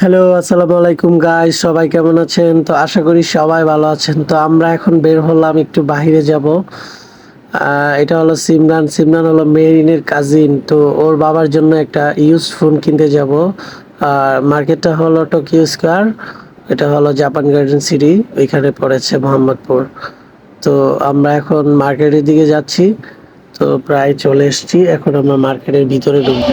Hello আসসালামু আলাইকুম guys সবাই কেমন আছেন? তো আশা করি সবাই ভালো আছেন। তো আমরা এখন বের হলাম, একটু বাইরে যাব। এটা হলো সিমরান। সিমরান হলো মেরিনের কাজিন তো ওর বাবার জন্য একটা ইউজ ফোন কিনতে যাব। আর মার্কেটটা হলো টোকিও স্কোয়ার এটা হলো জাপান গার্ডেন সিটি ওইখানে পড়েছে মোহাম্মদপুর। তো আমরা এখন মার্কেটের দিকে যাচ্ছি। তো প্রায় চলে এসেছি। এখন আমরা মার্কেটের ভিতরে ঢুকবো।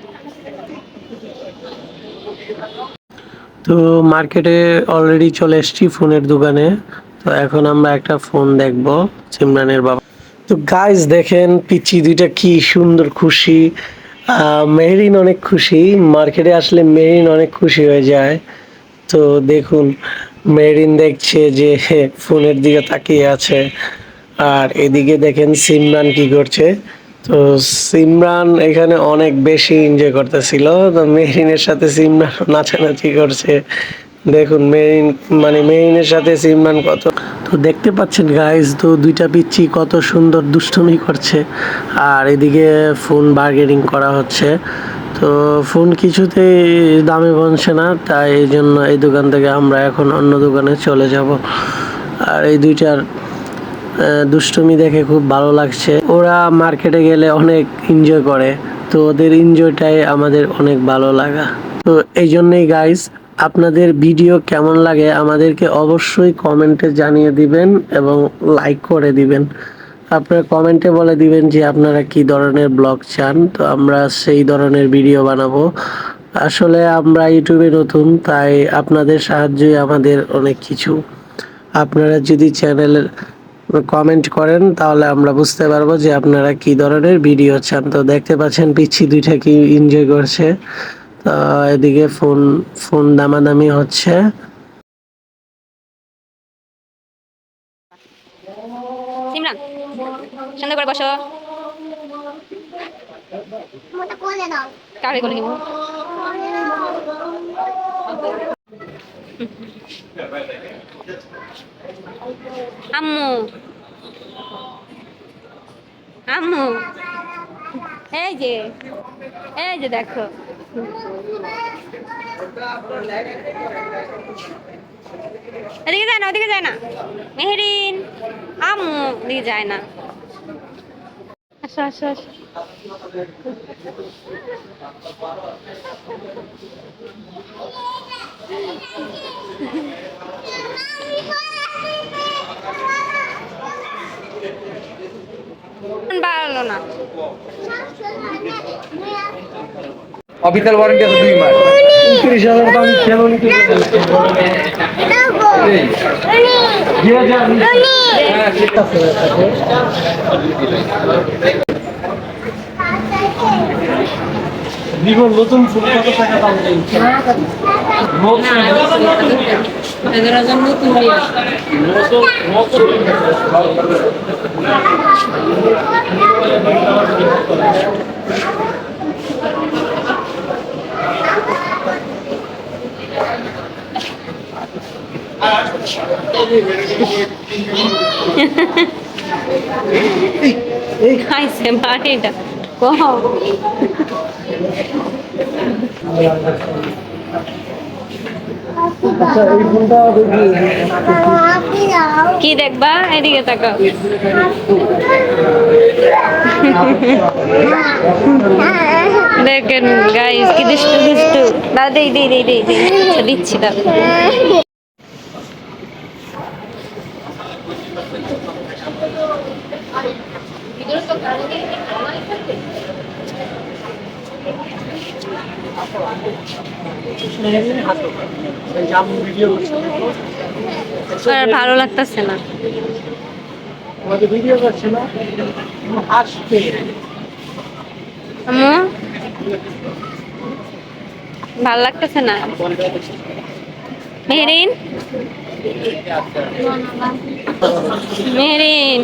তো মার্কেটে অলরেডি চলে এসেছি ফোনের দোকানে। তো এখন আমরা একটা ফোন দেখব, সিমরানের বাবা। তো গাইস দেখেন পিচি দুইটা কি সুন্দর খুশি। মেহরিন অনেক খুশি। মার্কেটে আসলে মেহরিন অনেক খুশি হয়ে যায়। তো দেখুন, মেহরিন দেখছে যে ফোনের দিকে তাকিয়ে আছে। আর এদিকে দেখেন, সিমরান কি করছে। তো সিমরান এখানে অনেক বেশি এনজয় করতেছিল। তো মেহরিনের সাথে সিমরান নাচানাচি করছে। দেখুন মেরিন মানে মেরিনের সাথে সিমরান কত তো দেখতে পাচ্ছেন গাইজ তো দুইটা পিচ্ছি কত সুন্দর দুষ্টুমি করছে। আর এদিকে ফোন বার্গেনিং করা হচ্ছে। তো ফোন কিছুতেই দামে বনছে না, তাই এই জন্য এই দোকান থেকে আমরা এখন অন্য দোকানে চলে যাব। আর এই দুইটার দুষ্টুমি দেখে খুব ভালো লাগছে। ওরা মার্কেটে গেলে অনেক এনজয় করে, তো ওদের এনজয়টাই আমাদের অনেক ভালো লাগা। তো এই জন্যই গাইস আপনাদের ভিডিও কেমন লাগে আমাদেরকে অবশ্যই কমেন্টে জানিয়ে দিবেন এবং লাইক করে দিবেন। আপনারা কমেন্টে বলে দিবেন যে আপনারা কি ধরনের ব্লগ চান, তো আমরা সেই ধরনের ভিডিও বানাবো। আসলে আমরা ইউটিউবে নতুন, তাই আপনাদের সাহায্যই আমাদের অনেক কিছু। আপনারা যদি চ্যানেলের কমেন্ট করেন তাহলে আমরা বুঝতে পারব যে আপনারা কি ধরনের ভিডিও চান। তো দেখতে পাচ্ছেন পিচ্ছি দুইটা কি এনজয় করছে। তো এদিকে ফোন ফোন দামাদামি হচ্ছে। সিমরান সুন্দর করে বসো। কারে করে নিব? আম্মু। আম্মু। এই যে এই যে দেখো। এদিকে যায় না, ওদিকে যায় না। মেহেরিন, আম্মু, ওদিকে যায় না। আসো আসো আসো। ভালো না। অফিসিয়াল ওয়ারেন্টি আছে দুই মাস। উনত্রিশ হাজার দাম কেন নিতে ভিভোর নতুন ফোন কত টাকা দাম খাইছে বাড়িটা কহ আচ্ছা এই ফোনটা কি? দেখবা? এদিকে তাকাও। দেখেন গাইস কি দুষ্টু দুষ্টু। দাও দেই দেই দেই দেই দেই। আচ্ছা, দিচ্ছি দাও। ভিডিও আর ভালো লাগতেছে না। ভিডিও করছে না? ভালো লাগতেছে না? মেহরিন? মেহরিন?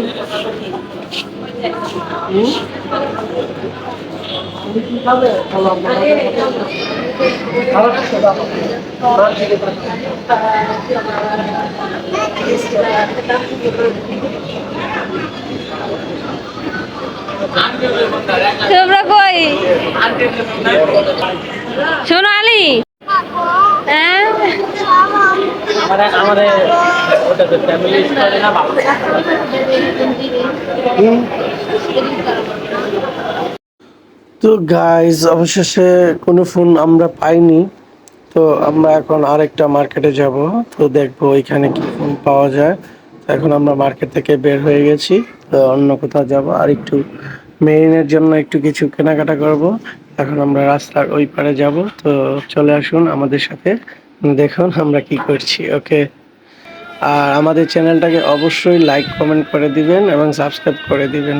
তোমরা কই? শোনো আলি। হ্যাঁ? আমাদের তো গাইজ অবশেষে কোনো ফোন আমরা পাইনি। তো আমরা এখন আরেকটা মার্কেটে যাব। তো দেখব এখানে কি ফোন পাওয়া যায়। তো এখন আমরা মার্কেট থেকে বের হয়ে গেছি। তো অন্য কোথাও যাব। আর একটু মেরিনের জন্য একটু কিছু কেনাকাটা করব। এখন আমরা রাস্তার ওই পারে যাব। তো চলে আসুন আমাদের সাথে। দেখুন আমরা কি করছি ওকে আর আমাদের চ্যানেলটাকে অবশ্যই লাইক কমেন্ট করে দিবেন এবং সাবস্ক্রাইব করে দিবেন।